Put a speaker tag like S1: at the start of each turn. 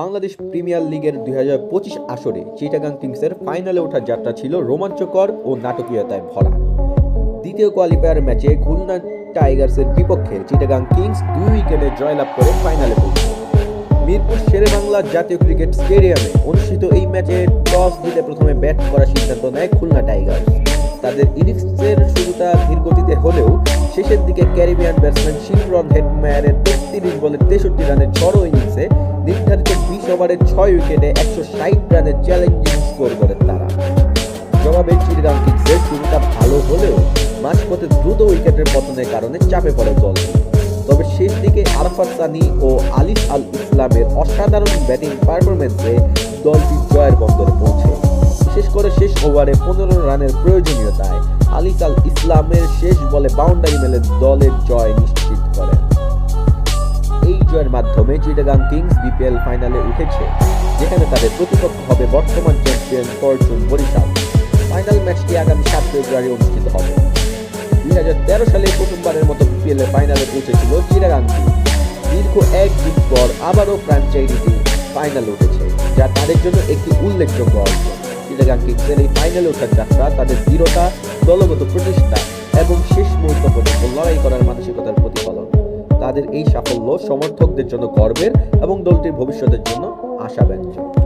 S1: Bangladesh premier লিগের দুই হাজার পঁচিশ আসরে চিটাগাং কিংসের ফাইনালে ওঠার যাত্রা ছিল রোমাঞ্চকর ও নাটকীয়তায় ভরা। দ্বিতীয় কোয়ালিফায়ার ম্যাচে খুলনা টাইগার্সের বিপক্ষে চিটাগাং কিংস দুই উইকেটে জয়লাভ করে ফাইনালে পৌঁছে। মিরপুর শেরেবাংলা জাতীয় ক্রিকেট স্টেডিয়ামে অনুষ্ঠিত এই ম্যাচে টস জিতে প্রথমে ব্যাট করার সিদ্ধান্ত নেয় খুলনা টাইগার্স। তাদের ইনিংসের শুরুটা ধীরগতিতে হলেও শেষের দিকে ক্যারিবিয়ান ব্যাটসম্যান শিমরন হেডম্যানের তেত্রিশ বলে তেষট্টি রানের ঝড়ো ইনিংসে নির্ধারিত বিশ ওভারের ছয় উইকেটে একশো ষাট রানের চ্যালেঞ্জিং স্কোর করেন তারা। জবাবে চিটাগাং কিংসের শুরুটা ভালো হলেও মাঝপথে দ্রুত উইকেটের পতনের কারণে চাপে পড়ে দল। তবে শেষ দিকে আরফাত সানি ও আলিফ আল ইসলামের অসাধারণ ব্যাটিং পারফরমেন্সে দলটি জয়ের বন্দরে পৌঁছে। বিশেষ করে শেষ ওভারে পনেরো রানের প্রয়োজনীয়তায় আলিফ আল ইসলামের শেষ বলে বাউন্ডারি মেলে দলের জয় নিশ্চিত করেন। মাধ্যমে চিটাগাং কিংস বিপিএল ফাইনালে উঠেছে, যেখানে তাদের প্রতিপক্ষ হবে বর্তমান চ্যাম্পিয়ন ফরচুন বরিশাল। ফাইনাল ম্যাচটি আগামী সাত ফেব্রুয়ারি অনুষ্ঠিত হবে। দুই হাজার তেরো সালে প্রথমবারের মতো বিপিএল ফাইনালে পৌঁছেছিল চিটাগাং কিংস। দীর্ঘ এক যুগ পর আবারও ফ্র্যাঞ্চাইজিটি ফাইনালে উঠেছে, যা তাদের জন্য একটি উল্লেখযোগ্য অর্জন। চিটাগাং কিংসের এই ফাইনালে ওঠার যাত্রা তাদের দৃঢ়তা, দলগত প্রচেষ্টা এবং শেষ তাদের এই সাফল্য সমর্থকদের জন্য গর্বের এবং দলটির ভবিষ্যতের জন্য আশাব্যঞ্জক।